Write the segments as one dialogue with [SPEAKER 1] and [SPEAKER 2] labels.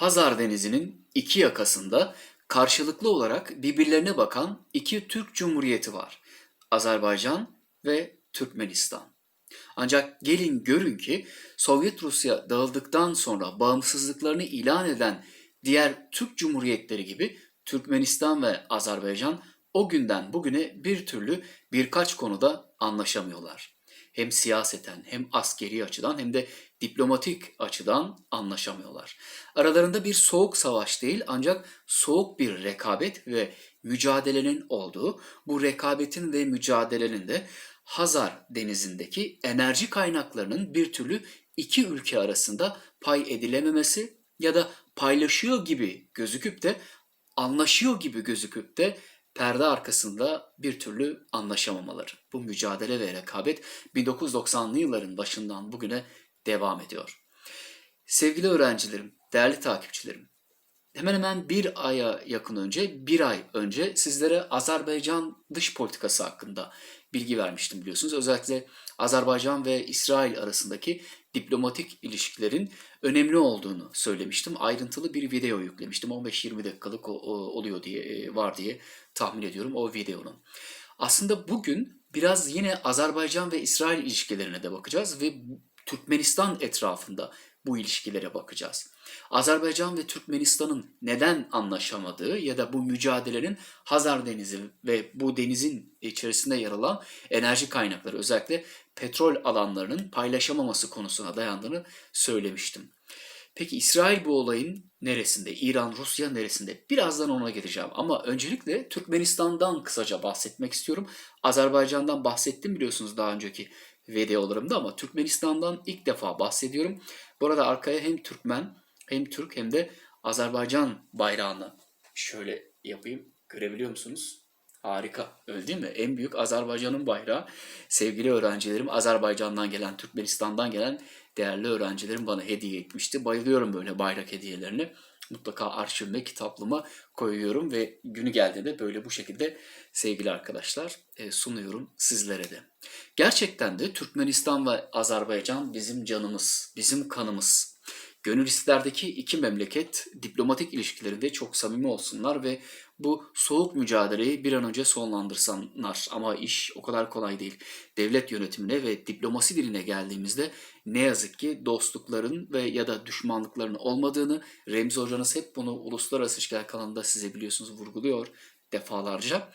[SPEAKER 1] Hazar Denizi'nin iki yakasında karşılıklı olarak birbirlerine bakan iki Türk Cumhuriyeti var. Azerbaycan ve Türkmenistan. Ancak gelin görün ki Sovyet Rusya dağıldıktan sonra bağımsızlıklarını ilan eden diğer Türk Cumhuriyetleri gibi Türkmenistan ve Azerbaycan o günden bugüne bir türlü birkaç konuda anlaşamıyorlar. Hem siyaseten hem askeri açıdan hem de diplomatik açıdan anlaşamıyorlar. Aralarında bir soğuk savaş değil ancak soğuk bir rekabet ve mücadelenin olduğu, bu rekabetin ve mücadelenin de Hazar denizindeki enerji kaynaklarının bir türlü iki ülke arasında pay edilememesi ya da paylaşıyor gibi gözüküp de anlaşıyor gibi gözüküp de perde arkasında bir türlü anlaşamamaları. Bu mücadele ve rekabet 1990'lı yılların başından bugüne devam ediyor. Sevgili öğrencilerim, değerli takipçilerim, hemen hemen bir aya yakın önce, bir ay önce sizlere Azerbaycan dış politikası hakkında bilgi vermiştim biliyorsunuz. Özellikle Azerbaycan ve İsrail arasındaki diplomatik ilişkilerin önemli olduğunu söylemiştim. Ayrıntılı bir video yüklemiştim. 15-20 dakikalık oluyor diye e, var diye tahmin ediyorum o videonun. Aslında bugün biraz yine Azerbaycan ve İsrail ilişkilerine de bakacağız ve Türkmenistan etrafında bu ilişkilere bakacağız. Azerbaycan ve Türkmenistan'ın neden anlaşamadığı ya da bu mücadelenin Hazar Denizi ve bu denizin içerisinde yer alan enerji kaynakları özellikle petrol alanlarının paylaşamaması konusuna dayandığını söylemiştim. Peki İsrail bu olayın neresinde? İran, Rusya neresinde? Birazdan ona geleceğim. Ama öncelikle Türkmenistan'dan kısaca bahsetmek istiyorum. Azerbaycan'dan bahsettim biliyorsunuz daha önceki videolarımda ama Türkmenistan'dan ilk defa bahsediyorum. Bu arada arkaya hem Türkmen hem Türk hem de Azerbaycan bayrağını şöyle yapayım. Görebiliyor musunuz? Harika. Öyle değil mi? En büyük Azerbaycan'ın bayrağı. Sevgili öğrencilerim Azerbaycan'dan gelen, Türkmenistan'dan gelen değerli öğrencilerim bana hediye etmişti. Bayılıyorum böyle bayrak hediyelerine. Mutlaka arşivime, kitaplığıma koyuyorum ve günü geldiğinde böyle bu şekilde sevgili arkadaşlar e, sunuyorum sizlere de. Gerçekten de Türkmenistan ve Azerbaycan bizim canımız, bizim kanımız. Gönül iki memleket diplomatik ilişkilerinde çok samimi olsunlar ve bu soğuk mücadeleyi bir an önce sonlandırsınlar. Ama iş o kadar kolay değil. Devlet yönetimine ve diplomasi diline geldiğimizde ne yazık ki dostlukların ve ya da düşmanlıkların olmadığını Remzi Hocanız hep bunu Uluslararası İlişkiler kanalında size biliyorsunuz vurguluyor defalarca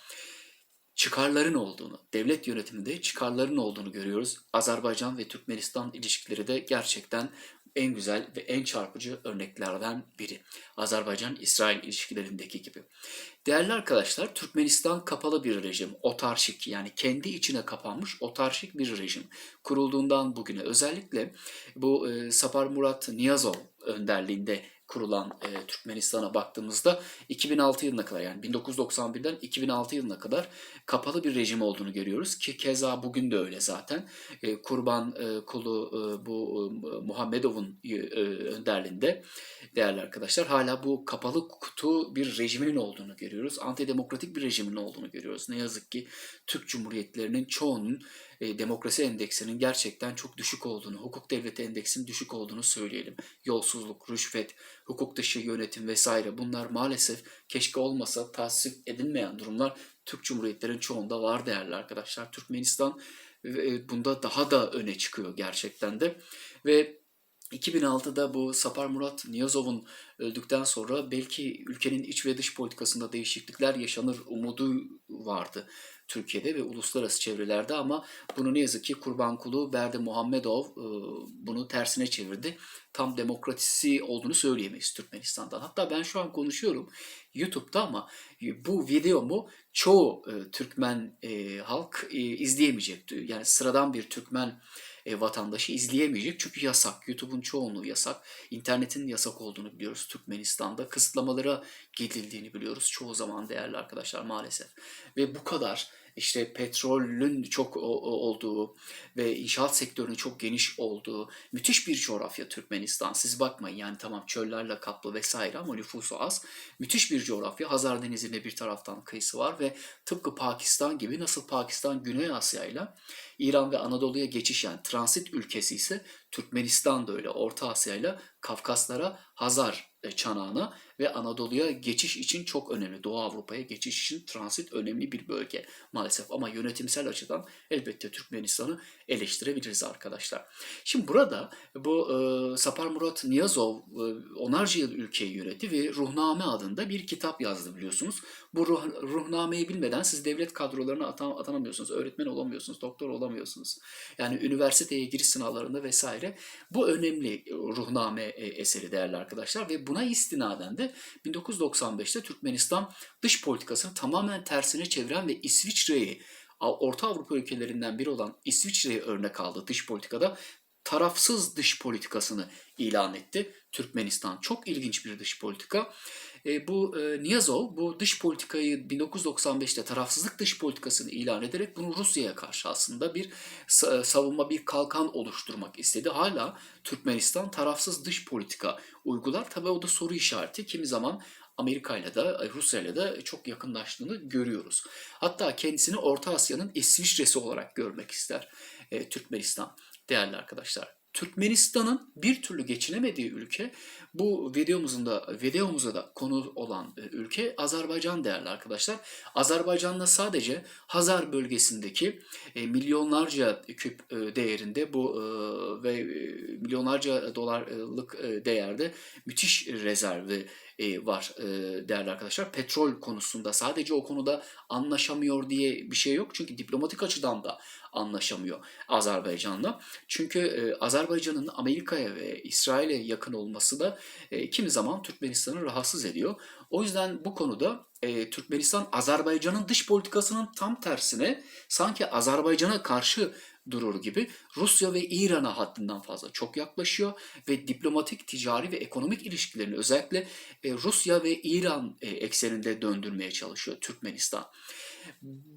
[SPEAKER 1] çıkarların olduğunu, devlet yönetiminde çıkarların olduğunu görüyoruz. Azerbaycan ve Türkmenistan ilişkileri de gerçekten en güzel ve en çarpıcı örneklerden biri. Azerbaycan-İsrail ilişkilerindeki gibi. Değerli arkadaşlar, Türkmenistan kapalı bir rejim, otarşik yani kendi içine kapanmış otarşik bir rejim. Kurulduğundan bugüne özellikle bu e, Sapar Murat Niyazov önderliğinde kurulan e, Türkmenistan'a baktığımızda 2006 yılına kadar yani 1991'den 2006 yılına kadar kapalı bir rejim olduğunu görüyoruz ki keza bugün de öyle zaten. E, Kurban e, kulu e, bu e, Muhammedov'un e, önderliğinde değerli arkadaşlar hala bu kapalı kutu bir rejiminin olduğunu görüyoruz. Antidemokratik bir rejimin olduğunu görüyoruz. Ne yazık ki Türk Cumhuriyetlerinin çoğunun e, demokrasi endeksinin gerçekten çok düşük olduğunu, hukuk devleti endeksinin düşük olduğunu söyleyelim. Yolsuzluk, rüşvet, hukuk dışı yönetim vesaire bunlar maalesef keşke olmasa tasvip edilmeyen durumlar Türk Cumhuriyetlerin çoğunda var değerli arkadaşlar. Türkmenistan e, bunda daha da öne çıkıyor gerçekten de ve 2006'da bu Sapar Murat Niyazov'un öldükten sonra belki ülkenin iç ve dış politikasında değişiklikler yaşanır umudu vardı Türkiye'de ve uluslararası çevrelerde ama bunu ne yazık ki Kurban Kulu Berdi Muhammedov e, bunu tersine çevirdi. Tam demokratisi olduğunu söyleyemeyiz Türkmenistan'dan. Hatta ben şu an konuşuyorum YouTube'da ama bu videomu çoğu e, Türkmen e, halk izleyemeyecekti. Yani sıradan bir Türkmen e, vatandaşı izleyemeyecek çünkü yasak. YouTube'un çoğunluğu yasak. İnternetin yasak olduğunu biliyoruz Türkmenistan'da. Kısıtlamalara gidildiğini biliyoruz çoğu zaman değerli arkadaşlar maalesef. Ve bu kadar işte petrolün çok olduğu ve inşaat sektörünün çok geniş olduğu müthiş bir coğrafya Türkmenistan. Siz bakmayın yani tamam çöllerle kaplı vesaire ama nüfusu az. Müthiş bir coğrafya. Hazar Denizi'nde bir taraftan kıyısı var ve tıpkı Pakistan gibi nasıl Pakistan Güney Asya ile İran ve Anadolu'ya geçiş yani transit ülkesi ise Türkmenistan da öyle. Orta Asya ile Kafkaslara Hazar e, çanağına ve Anadolu'ya geçiş için çok önemli. Doğu Avrupa'ya geçiş için transit önemli bir bölge maalesef. Ama yönetimsel açıdan elbette Türkmenistan'ı eleştirebiliriz arkadaşlar. Şimdi burada bu e, Sapar Murat Niyazov e, onarca yıl ülkeyi yönetti ve Ruhname adında bir kitap yazdı biliyorsunuz. Bu ruh, Ruhnameyi bilmeden siz devlet kadrolarına atan, atanamıyorsunuz, öğretmen olamıyorsunuz, doktor olamıyorsunuz. Yani üniversiteye giriş sınavlarında vesaire. Bu önemli Ruhname e, eseri değerli arkadaşlar ve buna istinaden de 1995'te Türkmenistan dış politikasını tamamen tersine çeviren ve İsviçre'yi Orta Avrupa ülkelerinden biri olan İsviçre'ye örnek aldı dış politikada tarafsız dış politikasını ilan etti. Türkmenistan çok ilginç bir dış politika. E, bu e, Niyazov bu dış politikayı 1995'te tarafsızlık dış politikasını ilan ederek bunu Rusya'ya karşı aslında bir sa- savunma bir kalkan oluşturmak istedi. Hala Türkmenistan tarafsız dış politika uygular. Tabii o da soru işareti. Kimi zaman Amerika ile de Rusya ile de çok yakınlaştığını görüyoruz. Hatta kendisini Orta Asya'nın İsviçre'si olarak görmek ister e, Türkmenistan değerli arkadaşlar. Türkmenistan'ın bir türlü geçinemediği ülke bu videomuzun da videomuza da konu olan e, ülke Azerbaycan değerli arkadaşlar. Azerbaycan'da sadece Hazar bölgesindeki e, milyonlarca küp e, değerinde bu ve milyonlarca dolarlık değerde müthiş rezervi e, var e, değerli arkadaşlar. Petrol konusunda sadece o konuda anlaşamıyor diye bir şey yok. Çünkü diplomatik açıdan da anlaşamıyor Azerbaycan'la. Çünkü e, Azerbaycan'ın Amerika'ya ve İsrail'e yakın olması da e, kimi zaman Türkmenistan'ı rahatsız ediyor. O yüzden bu konuda e, Türkmenistan Azerbaycan'ın dış politikasının tam tersine sanki Azerbaycan'a karşı durur gibi Rusya ve İran'a haddinden fazla çok yaklaşıyor ve diplomatik, ticari ve ekonomik ilişkilerini özellikle e, Rusya ve İran e, ekseninde döndürmeye çalışıyor Türkmenistan.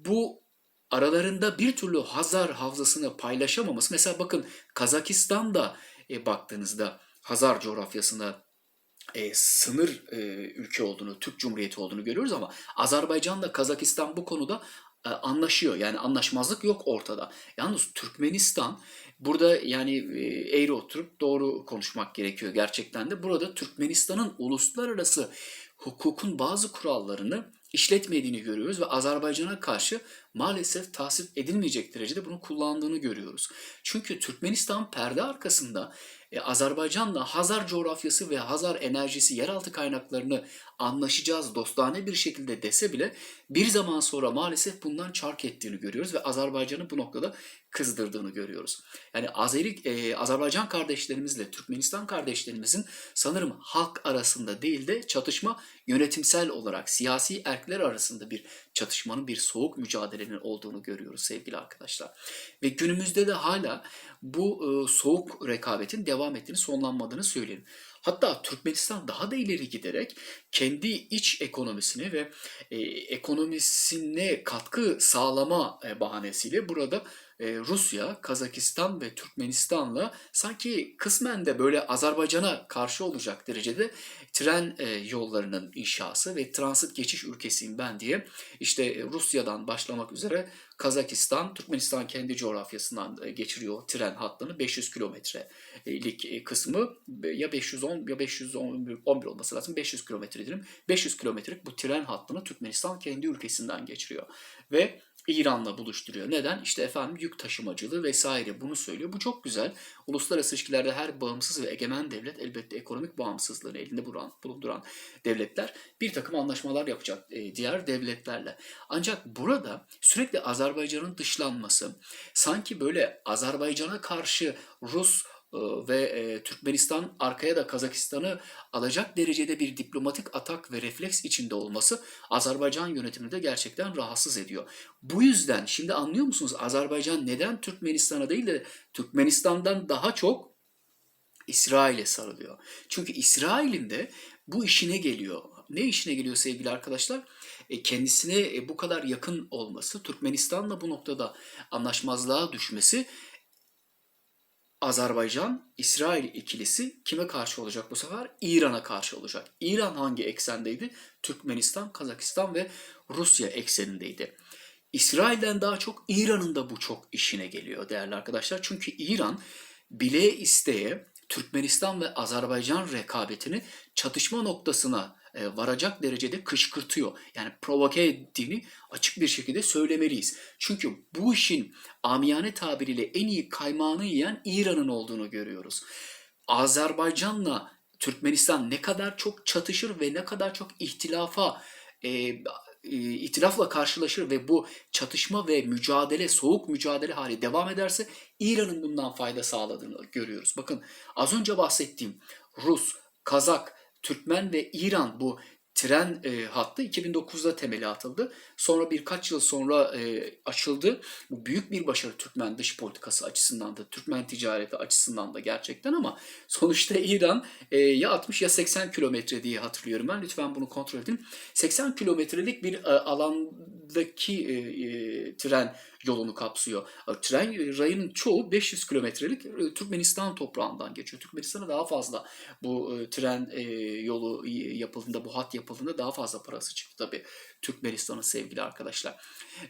[SPEAKER 1] Bu aralarında bir türlü Hazar havzasını paylaşamaması. Mesela bakın Kazakistan'da e, baktığınızda Hazar coğrafyasına e, sınır e, ülke olduğunu, Türk Cumhuriyeti olduğunu görüyoruz ama Azerbaycan'la Kazakistan bu konuda e, anlaşıyor. Yani anlaşmazlık yok ortada. Yalnız Türkmenistan burada yani e, eğri oturup doğru konuşmak gerekiyor gerçekten de. Burada Türkmenistan'ın uluslararası hukukun bazı kurallarını işletmediğini görüyoruz ve Azerbaycan'a karşı maalesef tasvip edilmeyecek derecede bunu kullandığını görüyoruz. Çünkü Türkmenistan perde arkasında e, Azerbaycan'la Hazar coğrafyası ve Hazar enerjisi yeraltı kaynaklarını anlaşacağız dostane bir şekilde dese bile bir zaman sonra maalesef bundan çark ettiğini görüyoruz ve Azerbaycan'ı bu noktada kızdırdığını görüyoruz. Yani Azeri, e, Azerbaycan kardeşlerimizle Türkmenistan kardeşlerimizin sanırım halk arasında değil de çatışma yönetimsel olarak siyasi erkler arasında bir çatışmanın bir soğuk mücadelenin olduğunu görüyoruz sevgili arkadaşlar. Ve günümüzde de hala bu e, soğuk rekabetin devam ettiğini, sonlanmadığını söyleyelim. Hatta Türkmenistan daha da ileri giderek kendi iç ekonomisini ve e, ekonomisine katkı sağlama e, bahanesiyle burada e, Rusya, Kazakistan ve Türkmenistan'la sanki kısmen de böyle Azerbaycan'a karşı olacak derecede tren e, yollarının inşası ve transit geçiş ülkesiyim ben diye işte e, Rusya'dan başlamak üzere Kazakistan, Türkmenistan kendi coğrafyasından e, geçiriyor tren hattını. 500 kilometrelik e, kısmı. Ya 510 ya 511 olması lazım. 500 kilometre diyelim. 500 kilometrelik bu tren hattını Türkmenistan kendi ülkesinden geçiriyor. Ve İran'la buluşturuyor. Neden? İşte efendim yük taşımacılığı vesaire bunu söylüyor. Bu çok güzel. Uluslararası ilişkilerde her bağımsız ve egemen devlet elbette ekonomik bağımsızlığını elinde buran, bulunduran devletler bir takım anlaşmalar yapacak e, diğer devletlerle. Ancak burada sürekli Azerbaycan'ın dışlanması sanki böyle Azerbaycan'a karşı Rus ve e, Türkmenistan arkaya da Kazakistan'ı alacak derecede bir diplomatik atak ve refleks içinde olması Azerbaycan yönetimini de gerçekten rahatsız ediyor. Bu yüzden şimdi anlıyor musunuz Azerbaycan neden Türkmenistan'a değil de Türkmenistan'dan daha çok İsrail'e sarılıyor. Çünkü İsrail'in de bu işine geliyor. Ne işine geliyor sevgili arkadaşlar? E, kendisine e, bu kadar yakın olması, Türkmenistan'la bu noktada anlaşmazlığa düşmesi Azerbaycan, İsrail ikilisi kime karşı olacak bu sefer? İran'a karşı olacak. İran hangi eksendeydi? Türkmenistan, Kazakistan ve Rusya eksenindeydi. İsrail'den daha çok İran'ın da bu çok işine geliyor değerli arkadaşlar. Çünkü İran bile isteye Türkmenistan ve Azerbaycan rekabetini çatışma noktasına e, varacak derecede kışkırtıyor. Yani provoke ettiğini açık bir şekilde söylemeliyiz. Çünkü bu işin amiyane tabiriyle en iyi kaymağını yiyen İran'ın olduğunu görüyoruz. Azerbaycan'la Türkmenistan ne kadar çok çatışır ve ne kadar çok ihtilafa e, e, itilafla karşılaşır ve bu çatışma ve mücadele, soğuk mücadele hali devam ederse İran'ın bundan fayda sağladığını görüyoruz. Bakın az önce bahsettiğim Rus, Kazak, Türkmen ve İran bu tren e, hattı 2009'da temeli atıldı. Sonra birkaç yıl sonra e, açıldı. Bu büyük bir başarı Türkmen dış politikası açısından da, Türkmen ticareti açısından da gerçekten ama sonuçta İran e, ya 60 ya 80 kilometre diye hatırlıyorum ben. Lütfen bunu kontrol edin. 80 kilometrelik bir e, alandaki e, e, tren yolunu kapsıyor. E, Tren rayının çoğu 500 kilometrelik e, Türkmenistan toprağından geçiyor. Türkmenistan'a daha fazla bu e, tren yolu yapıldığında, bu hat yapıldığında daha fazla parası çıktı tabii Türkmenistan'ın sevgili arkadaşlar.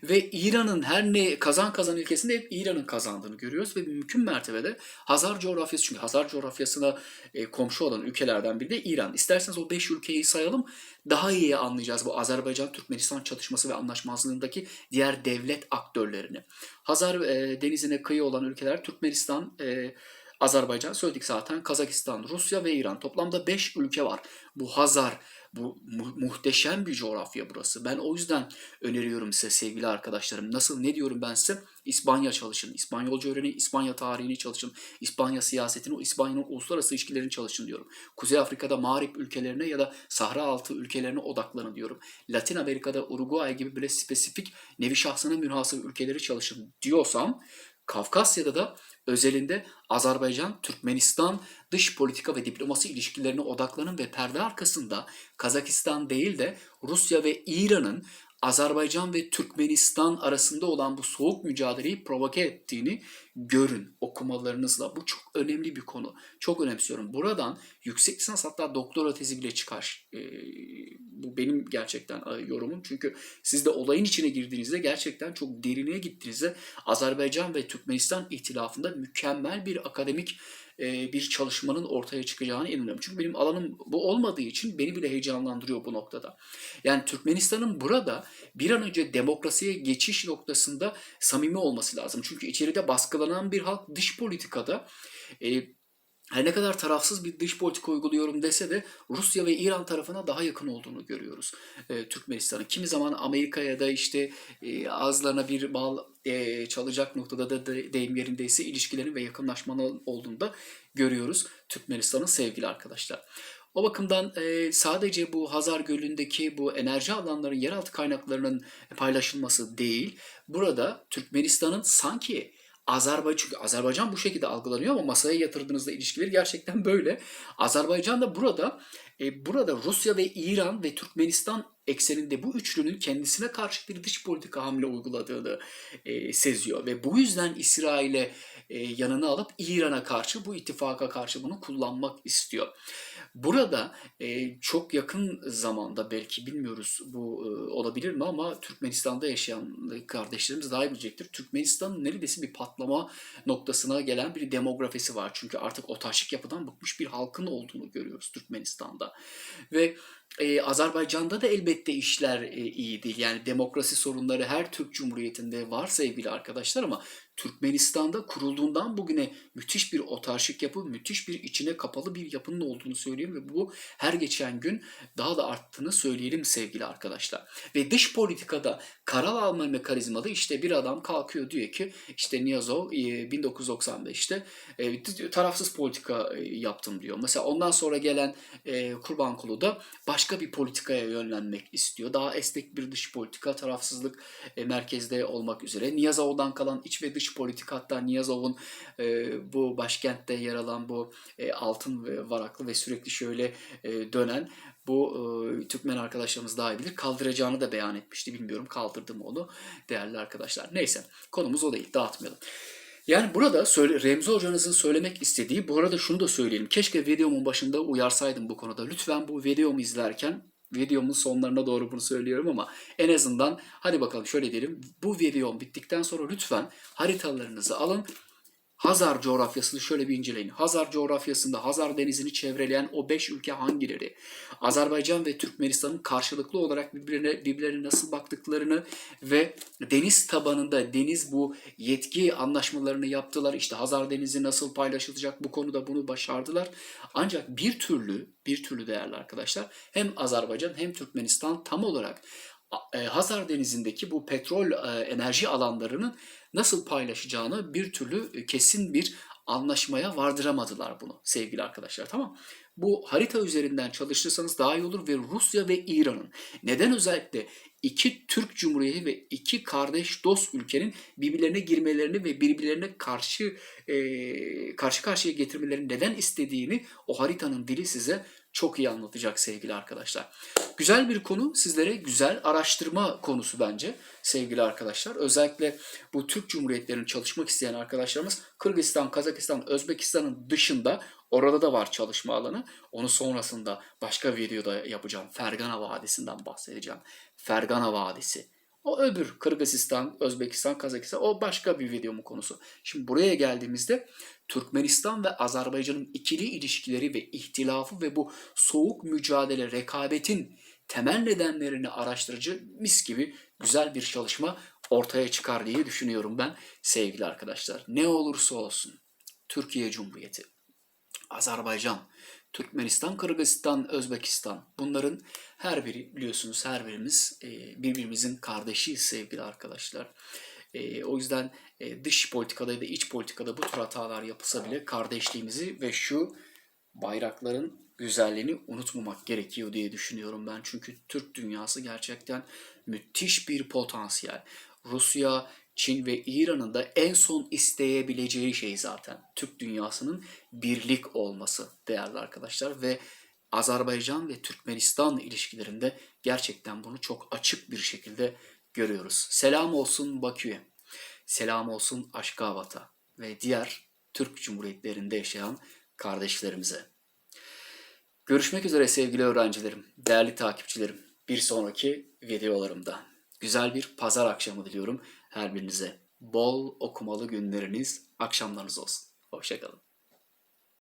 [SPEAKER 1] Ve İran'ın her ne kazan kazan ilkesinde hep İran'ın kazandığını görüyoruz ve mümkün mertebede Hazar coğrafyası çünkü Hazar coğrafyasına komşu olan ülkelerden biri de İran. İsterseniz o 5 ülkeyi sayalım daha iyi anlayacağız bu Azerbaycan-Türkmenistan çatışması ve anlaşmazlığındaki diğer devlet aktörlerini. Hazar e, denizine kıyı olan ülkeler Türkmenistan, e, Azerbaycan söyledik zaten, Kazakistan, Rusya ve İran. Toplamda 5 ülke var. Bu Hazar, bu mu- muhteşem bir coğrafya burası. Ben o yüzden öneriyorum size sevgili arkadaşlarım. Nasıl ne diyorum ben size? İspanya çalışın. İspanyolca öğrenin, İspanya tarihini çalışın. İspanya siyasetini, o İspanya'nın uluslararası ilişkilerini çalışın diyorum. Kuzey Afrika'da Mağrip ülkelerine ya da Sahra altı ülkelerine odaklanın diyorum. Latin Amerika'da Uruguay gibi böyle spesifik nevi şahsına münhasır ülkeleri çalışın diyorsam Kafkasya'da da özelinde Azerbaycan, Türkmenistan dış politika ve diplomasi ilişkilerine odaklanın ve perde arkasında Kazakistan değil de Rusya ve İran'ın Azerbaycan ve Türkmenistan arasında olan bu soğuk mücadeleyi provoke ettiğini görün okumalarınızla. Bu çok önemli bir konu. Çok önemsiyorum. Buradan yüksek lisans hatta doktora tezi bile çıkar. Ee, bu benim gerçekten e, yorumum. Çünkü siz de olayın içine girdiğinizde gerçekten çok derinine gittiğinizde Azerbaycan ve Türkmenistan ihtilafında mükemmel bir akademik e, bir çalışmanın ortaya çıkacağını inanıyorum. Çünkü benim alanım bu olmadığı için beni bile heyecanlandırıyor bu noktada. Yani Türkmenistan'ın burada bir an önce demokrasiye geçiş noktasında samimi olması lazım. Çünkü içeride baskılanan bir halk dış politikada e, her ne kadar tarafsız bir dış politika uyguluyorum dese de Rusya ve İran tarafına daha yakın olduğunu görüyoruz e, Türkmenistan'ın. Kimi zaman Amerika'ya da işte e, ağızlarına bir bal e, çalacak noktada da de, deyim yerindeyse ilişkilerin ve yakınlaşmanın olduğunu da görüyoruz Türkmenistan'ın sevgili arkadaşlar. O bakımdan e, sadece bu Hazar Gölü'ndeki bu enerji alanların yeraltı kaynaklarının paylaşılması değil, burada Türkmenistan'ın sanki Azerbaycan çünkü Azerbaycan bu şekilde algılanıyor ama masaya yatırdığınızda ilişkileri gerçekten böyle. Azerbaycan da burada e, burada Rusya ve İran ve Türkmenistan ekseninde bu üçlünün kendisine karşı bir dış politika hamle uyguladığını e, seziyor ve bu yüzden İsrail'e e, yanına alıp İran'a karşı bu ittifaka karşı bunu kullanmak istiyor. Burada e, çok yakın zamanda belki bilmiyoruz bu e, olabilir mi ama Türkmenistan'da yaşayan kardeşlerimiz daha iyi bilecektir. Türkmenistan'ın neredeyse bir patlama noktasına gelen bir demografisi var. Çünkü artık otaşlık yapıdan bıkmış bir halkın olduğunu görüyoruz Türkmenistan'da. Ve ee, Azerbaycan'da da elbette işler e, iyi değil. Yani demokrasi sorunları her Türk Cumhuriyeti'nde var sevgili arkadaşlar ama Türkmenistan'da kurulduğundan bugüne müthiş bir otarşik yapı, müthiş bir içine kapalı bir yapının olduğunu söyleyeyim ve bu her geçen gün daha da arttığını söyleyelim sevgili arkadaşlar. Ve dış politikada karar alma mekanizmada işte bir adam kalkıyor diyor ki işte Niyazov e, 1995'te e, tarafsız politika e, yaptım diyor. Mesela ondan sonra gelen e, Kurbankulu da başka bir politikaya yönlenmek istiyor. Daha esnek bir dış politika, tarafsızlık e, merkezde olmak üzere. Niyazov'dan kalan iç ve dış politika hatta Niyazov'un e, bu başkentte yer alan bu e, altın ve varaklı ve sürekli şöyle e, dönen bu e, Türkmen arkadaşlarımız daha iyi bilir. Kaldıracağını da beyan etmişti. Bilmiyorum kaldırdı mı onu değerli arkadaşlar. Neyse konumuz o değil dağıtmayalım. Yani burada söyle, Remzi hocanızın söylemek istediği, bu arada şunu da söyleyelim. Keşke videomun başında uyarsaydım bu konuda. Lütfen bu videomu izlerken, videomun sonlarına doğru bunu söylüyorum ama en azından hadi bakalım şöyle diyelim. Bu videom bittikten sonra lütfen haritalarınızı alın. Hazar coğrafyasını şöyle bir inceleyin. Hazar coğrafyasında Hazar denizini çevreleyen o 5 ülke hangileri? Azerbaycan ve Türkmenistan'ın karşılıklı olarak birbirine, birbirlerine nasıl baktıklarını ve deniz tabanında deniz bu yetki anlaşmalarını yaptılar. İşte Hazar Denizi nasıl paylaşılacak bu konuda bunu başardılar. Ancak bir türlü bir türlü değerli arkadaşlar hem Azerbaycan hem Türkmenistan tam olarak Hazar Denizi'ndeki bu petrol e, enerji alanlarının nasıl paylaşacağını bir türlü e, kesin bir anlaşmaya vardıramadılar bunu sevgili arkadaşlar. Tamam. Bu harita üzerinden çalıştırsanız daha iyi olur ve Rusya ve İran'ın neden özellikle iki Türk Cumhuriyeti ve iki kardeş dost ülkenin birbirlerine girmelerini ve birbirlerine karşı e, karşı karşıya getirmelerini neden istediğini o haritanın dili size çok iyi anlatacak sevgili arkadaşlar. Güzel bir konu, sizlere güzel araştırma konusu bence sevgili arkadaşlar. Özellikle bu Türk Cumhuriyetlerinin çalışmak isteyen arkadaşlarımız Kırgızistan, Kazakistan, Özbekistan'ın dışında orada da var çalışma alanı. Onu sonrasında başka videoda yapacağım. Fergana Vadisi'nden bahsedeceğim. Fergana Vadisi. O öbür Kırgızistan, Özbekistan, Kazakistan o başka bir videomun konusu. Şimdi buraya geldiğimizde Türkmenistan ve Azerbaycan'ın ikili ilişkileri ve ihtilafı ve bu soğuk mücadele, rekabetin temel nedenlerini araştırıcı mis gibi güzel bir çalışma ortaya çıkar diye düşünüyorum ben sevgili arkadaşlar. Ne olursa olsun Türkiye Cumhuriyeti, Azerbaycan, Türkmenistan, Kırgızistan, Özbekistan bunların her biri biliyorsunuz her birimiz e, birbirimizin kardeşiyiz sevgili arkadaşlar. E, o yüzden e, dış politikada da iç politikada bu tür hatalar yapılsa bile kardeşliğimizi ve şu bayrakların güzelliğini unutmamak gerekiyor diye düşünüyorum ben. Çünkü Türk dünyası gerçekten müthiş bir potansiyel. Rusya, Çin ve İran'ın da en son isteyebileceği şey zaten Türk dünyasının birlik olması değerli arkadaşlar ve Azerbaycan ve Türkmenistan ilişkilerinde gerçekten bunu çok açık bir şekilde görüyoruz. Selam olsun Bakü'ye, selam olsun Aşkabat'a ve diğer Türk Cumhuriyetlerinde yaşayan kardeşlerimize. Görüşmek üzere sevgili öğrencilerim, değerli takipçilerim. Bir sonraki videolarımda. Güzel bir pazar akşamı diliyorum her birinize. Bol okumalı günleriniz, akşamlarınız olsun. Hoşçakalın.